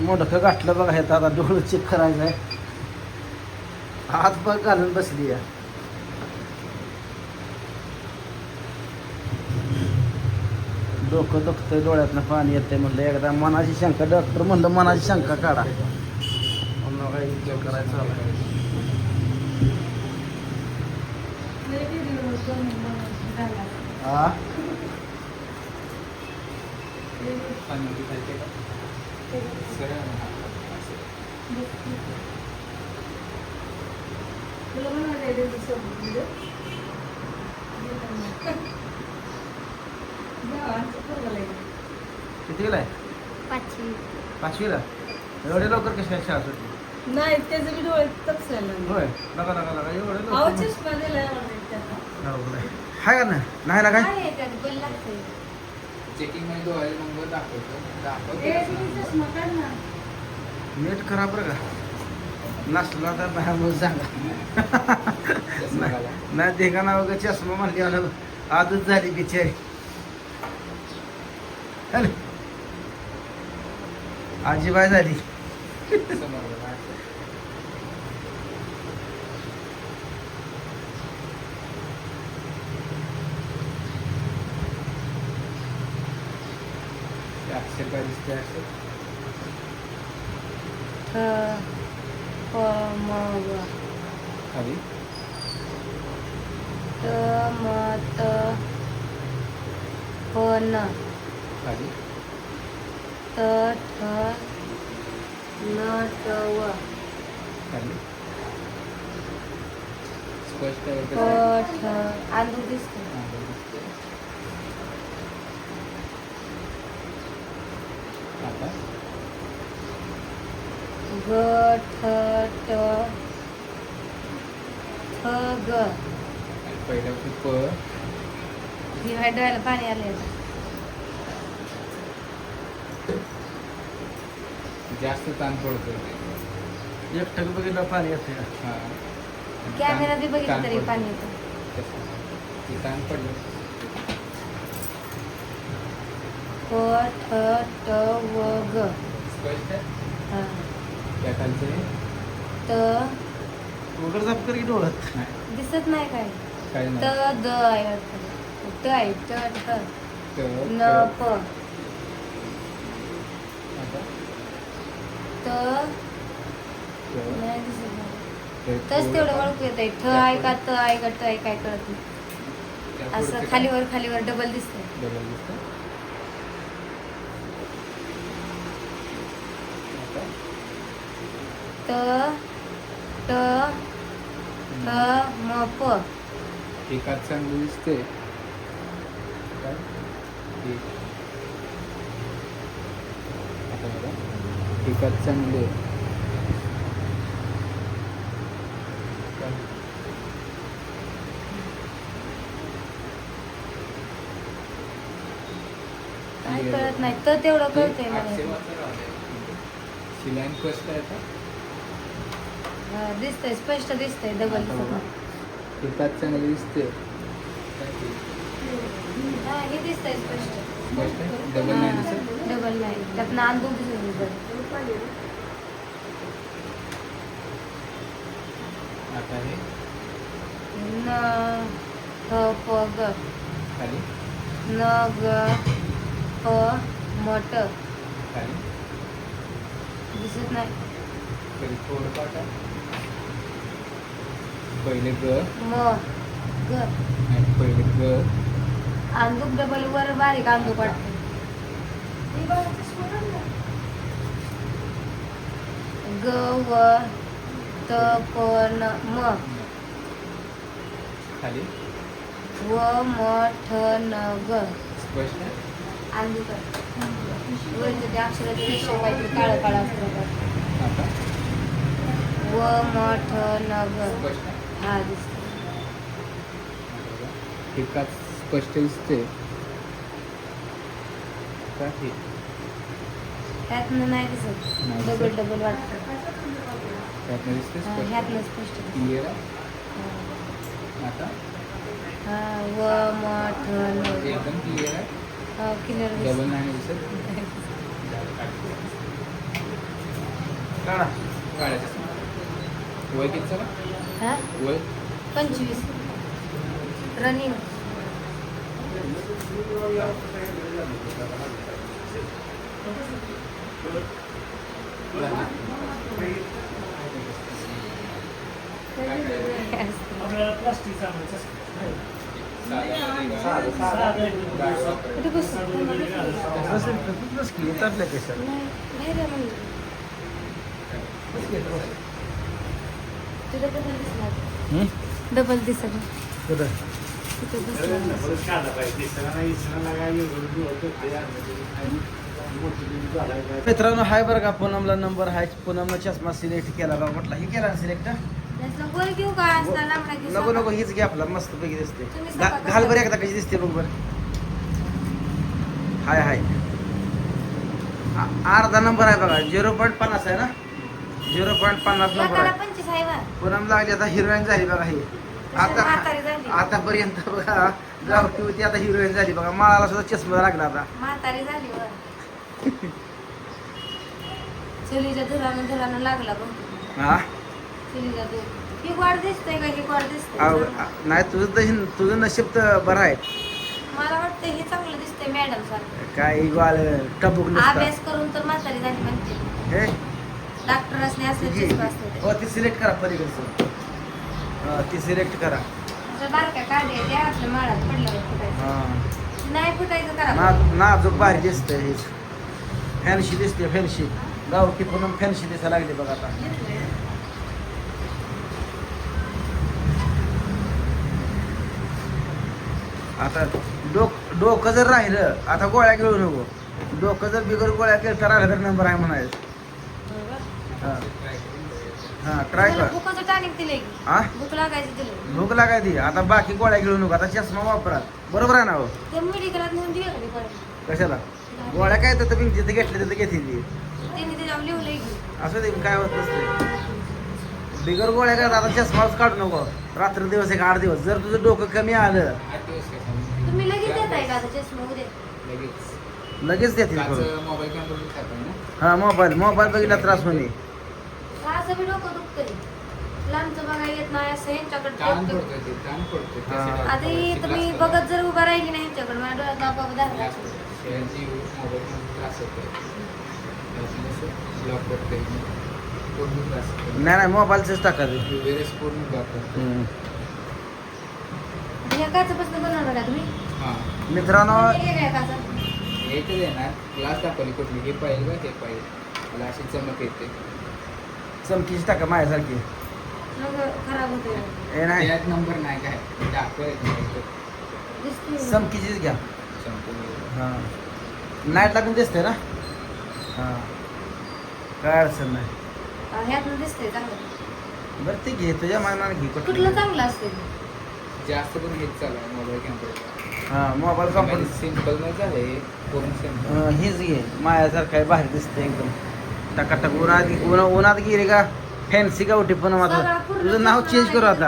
मोडकं गाठलं बघा हे आता डोळं चेक करायचं आहे हात बघ घालून बसली या डोकं दुखतंय डोळ्यातनं पाणी येतंय म्हणलं. एकदा मनाची शंका डॉक्टर म्हणलं मनाची शंका काढा. म्हणलं काही विचार करायचा आला. हा कितीला आहे? पाचवी. पाचवीला? एवढे लवकर कशा शाळा सुटली? नाही त्याचे बी डोळे तपसायला. होय? नका नका नका. एवढे लवकर. हाय का ना? नाही ना काय? काय आहे त्यात? बल लागतंय. चेकिंगमध्ये डोळे मग दाखवतो दाखवतो. नीट करा बरं का नसला तर नाही मग सांगा. नाही देखाना वगैरे चष्मा म्हणली आणि आजच झाली बिचारी हॅलो आजीबाई झाली समोर बघा. ते अक्षर काय दिसते. खाली त, म, त, प, न. खाली त, ठ, न, ट, व. खाली स्पष्ट आहे प, कसं? ठ, आंधू दिसतो आता ग ठ ट ठ ग. पहिल्या प. डोळ्याला पाणी आले जास्त ताण पडतो. एक टक बघितलं पाणी येते हा. कॅमेरा बघितलं तरी. पाणी येतं. ताण पडलं. प ठ ट व ग. हा. त. कर की डोळ्यात. दिसत नाही काय काय त द आहे वाटतं. त आहे ट न. प. आता? त. नाही दिसत तच तेवढं ओळखू येत आहे ठ आहे का त आहे का ट आहे काय कळत नाही. त्या असं पुढचं खालीवर खालीवर डबल दिसतंय? डबल दिसतं. आता त ट ठ म प. एकाच चांगलं दिसते काय? एक. आता बघा. एकाच चांगले काय? काय कळत नाही. तर तेवढं कळतंय मला. शिलाईन कष्ट आहे का दिसतंय स्पष्ट दिसतंय बघा. एकाच चांगले दिसते? हा हे दिसतंय स्पष्ट? डबल दिसत? होतं. आता हे? न ठ प ग. खाली? न ग प म ट. खाली? दिसत नाही. कधी थोडं पाठा. पहिले ग म ग आणि पहिले ग अंधूक डबल वर बारीक पडते ग व त प न म. खाली. व म ठ न ग. स्पष्ट? अंधू वरचं ते अक्षराचे रेषा काहीतरी काळं काळं असतं. आता व म ठ न ग स्पष्ट आहे? हा? दिसत. एकाच स्पष्ट दिसते. त्यातनं नाही दिसत. डबल डबल वाटतं. ह्यातनं स्पष्ट. क्लिअर आहे आता हा व म ठ न ग एकदम क्लिअर आहे? हा क्लिअर डबल नाही दिसत? काढा. वय किती चला हा वय पंचवीस रनिंग कुठे बस बसेल का? तू बस की येतातल्या कशाला नाही बाहेर आहे म्हणजे तुझं डबल दिसणार हं? डबल दिसत कुठं? मित्रांनो हाय बरं का पूनमला नंबर हाय. पूनमला चष्मा सिलेक्ट केला बघा म्हटलं हे केला सिलेक्ट? त्यातलं गोल घेऊ का? असला लांबडा घेऊ नको नको हीच घे आपला. मस्त पैकी दिसते. तुम्ही घा- स्वतः घाल बरं. एकदा कशी दिसते बघ बरं. हाय हाय. आ- अर्धा नंबर आहे बघा. झिरो पॉईंट पन्नास आहे ना? झिरो पॉईंट पन्नास नंबर आहे. पंचवीस आहे बा पूनम लागली आता हिरोईन झाली बघा ही. म्हातारी झाली. आता आतापर्यंत बघा गावठी होती आता हिरोईन झाली बघा. माळाला सुद्धा चष्मा लागला आता. म्हातारी झाली चुलीच्या धुरानं धुरानं लागला बघ. हा? चुलीचा धूर. ही गोड दिसतंय का? ही गोड दिसतंय. नाही तुझं तर तुझं नशीब तर बरं आहे. मला वाटतं हे चांगलं दिसतंय मॅडम सारखं. काय टबुक नसतं. अभ्यास करून तर म्हातारी झाली म्हणते. हे? डॉक्टर असणे असं घे. चिस्प असतं हो ती सिलेक्ट करा पलीकडचं हा, ती सिलेक्ट करा. बारक्या काढे त्या आपल्या माळात पडल्यावर फुटायचं. हा. नाही फुटायचं करा ना नाजूक भारी दिसतंय हेच फॅन्सी दिसते फॅन्सी गावठी पूर्ण फॅन्सी दिसायला लागली बघा आता. आता डोक डोकं जर राहिलं आता गोळ्या घेऊ नको. डोकं जर बिगर गोळ्या केलं तर राहिलं तर नंबर आहे म्हणायचं. हा हा ट्राय कर भुकाचं टॉनिक हा भूक लागायचं दिलं भूक लागायची आता बाकी गोळ्या घेऊ नको. आता चष्मा वापरा बरोबर आहे ना हो? ते मेडिकलात नेऊन दिलं का पडेल कशाला? गोळ्या काय तर तुम्ही जिथे घेतले तिथे घेतली त्यांनी त्याच्यावर लिहलंय की. असं ते काय होत नसते. बिगर गोळ्या काय आता चष्माच काढू नको. रात्र दिवस एक आठ दिवस. जर तुझं डोकं कमी आलं? तुम्ही लगेच देताय का आता चष्मा उद्या? लगेच लगेच देतील करून मोबाईल हा मोबाईल मोबाईल बघितला त्रास होणे असं बी डोकं दुखतंय. लांबचं बघा येत नाही असं यांच्याकडे कान डोकं- पडतोय ते कान पडतोय हा. त्यासाठी आता ही तुम्ही बघत जर उभा राहिली नाही यांच्याकडे माझ्या डोळ्यात बाबा धरला glass शेळ्यांची मोबाईल त्रास होतोय. त्याच्यामुळे असं ब्लॉक करतोय पूर्ण त्रास होतोय. नाही नाही मोबाईलच टाकायचं वेळेस पूर्ण ब्लॉक हम्म. बनवणार का तुम्ही? हां. मित्रांनो वेगळ्या काचा. येणार ग्लास दाखवली कुठली? हे पाहिजे का ते पाहिजे. मला अशी चमक येते. चमकीची टाका माझ्यासारखी. मग खराब होतोय हे नाही. त्यात नंबर नाही काय? दाखवायचं दिसते चमकीचीच घ्या. हा. नाईट लागून दिसते ना? हा. काय अडचण नाही. ह्यातनं दिसतंय चांगलं. बरं ते घे. तुझ्या मानाने घे कुठलं. कुठलं चांगलं असतंय? जास्त करून हेच चालू आहे मोबाईल कॅमेरा हा मोबाईल कंपनी सिंपलमध्ये झालंय पूर्ण सिंपल अं, हेच घे. मायासारखं आहे बाहेर दिसते एकदम. टकाटक उन्हात उन्हा उन्हात गेली का फॅन्सी गावठी पण पूर्ण तुझं नाव चेंज करू आता.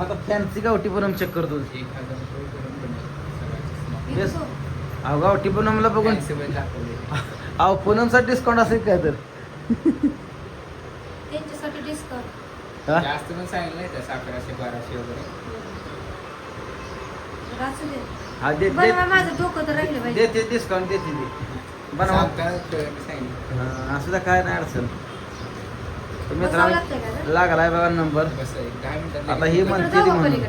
आता फॅन्सी गावठी पण चेक करतो एक हजार रुपये करून बनवलं ती. बेस. इतकं. अहो गावठी पूनमला बघून अहो पूनमसाठी डिस्काउंट असेल काय तर? त्यांच्यासाठी डिस्काउंट हा? जास्त पण सांगितलं त्या अकराशे बाराशे वगैरे. हा दे बरं मग दे माझं डोकं तर राहिलं पाहिजे देते डिस्काउंट देते ती बनवा. हा, असू द्या काय नाही अडचण. तर बसावं लागतंय का मित्रांनो गं? लागलाय बघा नंबर आता ही म्हणते ती म्हणून?